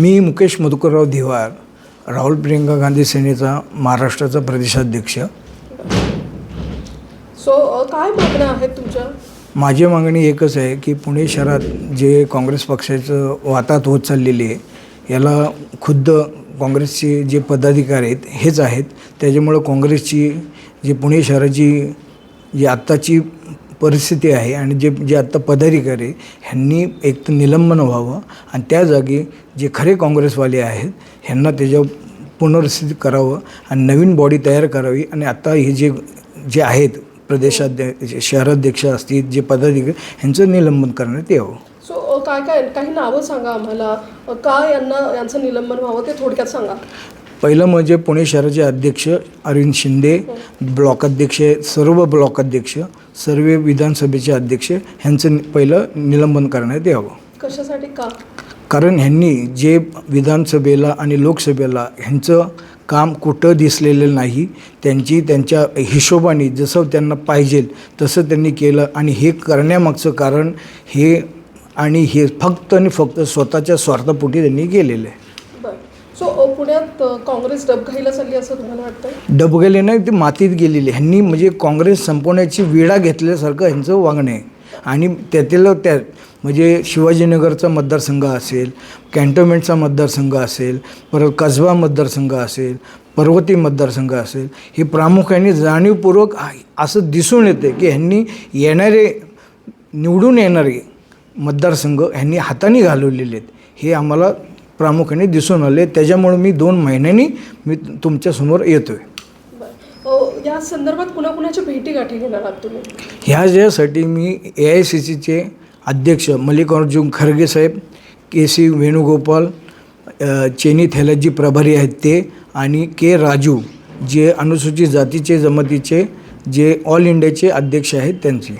मी मुकेश मधुकरराव धिवार राहुल प्रियंका गांधी सेनेचा महाराष्ट्राचा प्रदेशाध्यक्ष. सो अ, काय मागण्या आहेत तुमच्या? माझी मागणी एकच आहे की पुणे शहरात जे काँग्रेस पक्षाचं वातात होत चाललेली आहे याला खुद्द काँग्रेसचे जे पदाधिकारी आहेत हेच आहेत. त्याच्यामुळं काँग्रेसची जी पुणे शहराची जी आत्ताची परिस्थिती आहे आणि जे जे आत्ता पदाधिकारी ह्यांनी एक तर निलंबन व्हावं आणि त्या जागी जे खरे काँग्रेसवाले आहेत ह्यांना त्याच्यावर पुनर्स्थित करावं आणि नवीन बॉडी तयार करावी. आणि आता हे जे जे आहेत प्रदेशाध्यक्ष शहराध्यक्ष असतील जे पदाधिकारी ह्यांचं निलंबन करण्यात यावं. सो अ, काय काय काही नावं सांगा आम्हाला. का यांना यांचं निलंबन व्हावं ते थोडक्यात सांगा. पहिलं म्हणजे पुणे शहराचे अध्यक्ष अरविंद शिंदे ब्लॉक अध्यक्ष सर्व ब्लॉक अध्यक्ष सर्व विधानसभेचे अध्यक्ष ह्यांचं पहिलं निलंबन करण्यात यावं. कशासाठी का? कारण ह्यांनी जे विधानसभेला आणि लोकसभेला ह्यांचं काम कुठं दिसलेलं नाही त्यांची त्यांच्या हिशोबाने जसं त्यांना पाहिजे तसं त्यांनी केलं आणि हे करण्यामागचं कारण हे आणि हे फक्त आणि फक्त स्वतःच्या स्वार्थापोटी त्यांनी केलेलं आहे. पुण्यात काँग्रेस डबघाईला चालली असं तुम्हाला वाटतं डबगेले नाही ते मातीत गेलेली. ह्यांनी म्हणजे काँग्रेस संपवण्याची विडा घेतल्यासारखं ह्यांचं वागणं आहे. आणि त्यातील त्या म्हणजे शिवाजीनगरचा मतदारसंघ असेल कॅन्टोनमेंटचा मतदारसंघ असेल परत कसबा मतदारसंघ असेल पर्वती मतदारसंघ असेल हे प्रामुख्याने जाणीवपूर्वक असं दिसून येते की ह्यांनी येणारे निवडून येणारे मतदारसंघ ह्यांनी हाताने घालवलेले आहेत. हे आम्हाला प्रामुख्याने दिसून आले. त्याच्यामुळे मी दोन महिन्यांनी मी तुमच्यासमोर येतो आहे या संदर्भात कुणाकुणाच्या भेटी गाठी घेणार आहात तुम्ही? ह्या ज्यासाठी मी ए आय सी सीचे अध्यक्ष मल्लिकार्जुन खरगे साहेब के सी वेणुगोपाल चेनी थेलाजी प्रभारी आहेत ते आणि के राजू जे अनुसूचित जातीचे जमातीचे जे ऑल इंडियाचे अध्यक्ष आहेत त्यांचे.